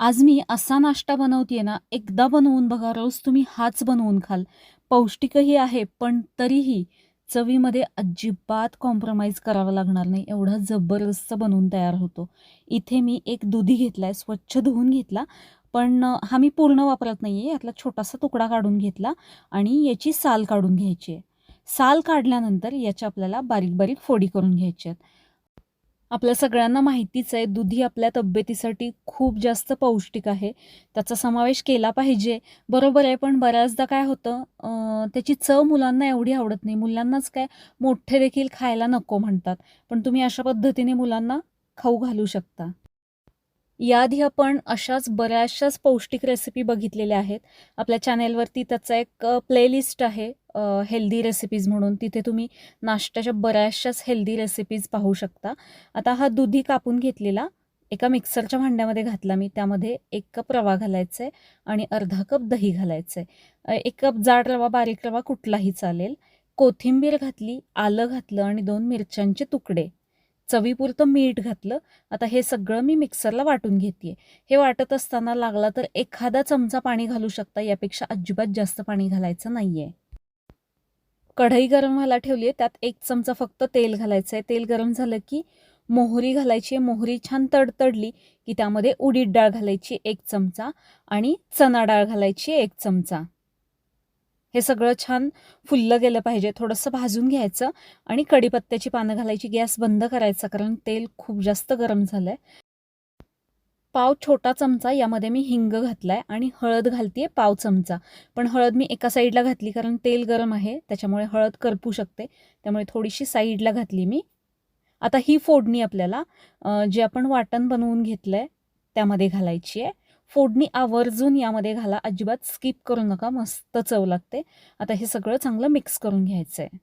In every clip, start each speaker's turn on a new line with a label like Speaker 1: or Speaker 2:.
Speaker 1: आज मी असा नाश्ता बनवतेय ना एकदा बनवून बघा रोज तुम्ही हाच बनवून खाल. पौष्टिकही आहे पण तरीही चवीमध्ये अजिबात कॉम्प्रोमाइज करावं लागणार नाही. एवढा जबरदस्त बनवून तयार होतो. इथे मी एक दुधी घेतला आहे स्वच्छ धुवून घेतला पण हा मी पूर्ण वापरत नाही आहे यातला छोटासा तुकडा काढून घेतला आणि याची साल काढून घ्यायची आहे. साल काढल्यानंतर याच्या आपल्याला बारीक बारीक फोडी करून घ्यायची आहेत. आपल्या सगळ्यांना माहितीच आहे दुधी आपल्या तब्येतीसाठी खूप जास्त पौष्टिक आहे. त्याचा समावेश केला पाहिजे. बरोबर आहे पण बऱ्याचदा काय होतं त्याची चव मुलांना एवढी आवडत नाही. मुलांनाच काय मोठे देखील खायला नको म्हणतात. पण तुम्ही अशा पद्धतीने मुलांना खाऊ घालू शकता. याआधी आपण अशाच बऱ्याचशाच पौष्टिक रेसिपी बघितलेल्या आहेत. आपल्या चॅनेलवरती त्याचा एक प्लेलिस्ट आहे. हेल्दी रेसिपीज म्हणून तिथे तुम्ही नाश्त्याच्या बऱ्याचशाच हेल्दी रेसिपीज पाहू शकता. आता हा दुधी कापून घेतलेला एका मिक्सरच्या भांड्यामध्ये घातला मी. त्यामध्ये एक कप रवा घालायचा आहे आणि अर्धा कप दही घालायचं आहे एक कप जाड रवा बारीक रवा कुठलाही चालेल. कोथिंबीर घातली आलं घातलं आणि दोन मिरच्यांचे तुकडे. चवीपुरतं मीठ घातलं. आता हे सगळं मी मिक्सरला वाटून घेते हे वाटत असताना लागला तर एखादा चमचा पाणी घालू शकता. यापेक्षा अजिबात जास्त पाणी घालायचं नाही आहे कढई गरम व्हायला ठेवली आहे त्यात एक चमचा फक्त तेल घालायचं आहे तेल गरम झालं की मोहरी घालायची आहे. मोहरी छान तडतडली की त्यामध्ये उडीद डाळ घालायची एक चमचा आणि चणा डाळ घालायची एक चमचा. हे सगळं छान फुललं गेलं पाहिजे. थोडंसं भाजून घ्यायचं आणि कढीपत्त्याची पानं घालायची. गॅस बंद करायचा कारण तेल खूप जास्त गरम झालं आहे पाव छोटा चमचा यामध्ये मी हिंग घातलाय आणि हळद घालतीये पाव चमचा. पण हळद मी एका साईडला घातली कारण तेल गरम आहे त्याच्यामुळे हळद करपू शकते. त्यामुळे थोडीशी साईडला घातली मी. आता ही फोडणी आपल्याला जे आपण वाटण बनवून घेतलं आहे त्यामध्ये घालायची आहे. फोडणी आवर्जून यामध्ये घाला अजिबात स्किप करू नका मस्त चव लागते. आता हे सगळं चांगलं मिक्स करून घ्यायचं आहे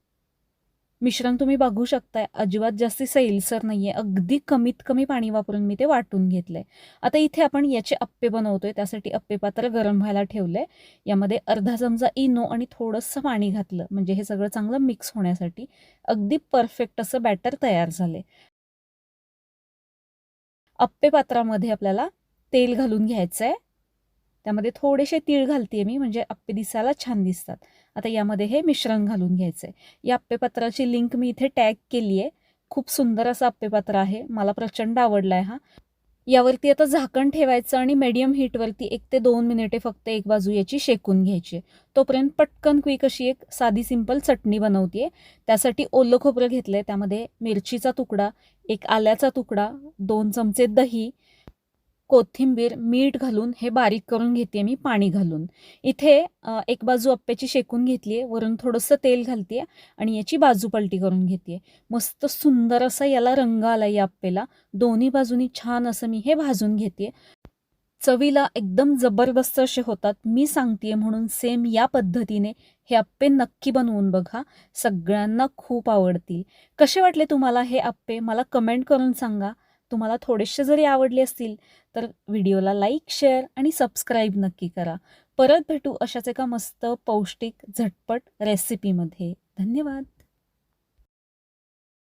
Speaker 1: मिश्रण तुम्ही बघू शकताय. अजिबात जास्ती सैलसर नाही आहे अगदी कमीत कमी पाणी वापरून मी ते वाटून घेतलंय. आता इथे आपण याचे अप्पे बनवतोय. त्यासाठी अप्पे पात्र गरम व्हायला ठेवलंय. यामध्ये अर्धा चमचा इनो आणि थोडंसं पाणी घातलं. म्हणजे हे सगळं चांगलं मिक्स होण्यासाठी अगदी परफेक्ट असं बॅटर तयार झाले अप्पे पात्रामध्ये आपल्याला तेल घालून घ्यायचं आहे त्यामध्ये थोडेसे तीळ घालते मी. म्हणजे अप्पे दिसायला छान दिसतात. आता यामध्ये हे मिश्रण घालून घ्यायचं आहे या अप्पेपत्राची लिंक मी इथे टॅग केली आहे खूप सुंदर असं अप्पेपात्र आहे. मला प्रचंड आवडला आहे हा. यावरती आता झाकण ठेवायचं आणि मीडियम हीटवरती एक ते दोन मिनिटे फक्त एक बाजू याची शेकून घ्यायची तोपर्यंत पटकन क्विक अशी एक साधी सिंपल चटणी बनवते त्यासाठी ओलं खोबरं घेतलं आहे त्यामध्ये मिरचीचा तुकडा एक आल्याचा तुकडा दोन चमचे दही कोथिंबीर मीठ घालून हे बारीक करून घेते मी पाणी घालून. इथे एक बाजू अप्प्याची शेकून घेतली आहे वरून थोडंसं तेल घालते आणि याची बाजू पलटी करून घेते मस्त सुंदर असा याला रंग आला या अप्पेला दोन्ही बाजूनी छान असं मी हे भाजून घेते चवीला एकदम जबरदस्त असे होतात मी सांगते म्हणून सेम या पद्धतीने हे अप्पे नक्की बनवून बघा. सगळ्यांना खूप आवडतील. कसे वाटले तुम्हाला हे अप्पे? मला कमेंट करून सांगा. तुम्हाला थोडेसे जरी आवडले असतील तर व्हिडिओला लाईक शेअर आणि सबस्क्राईब नक्की करा. परत भेटू अशाच एका मस्त पौष्टिक झटपट रेसिपीमध्ये. धन्यवाद.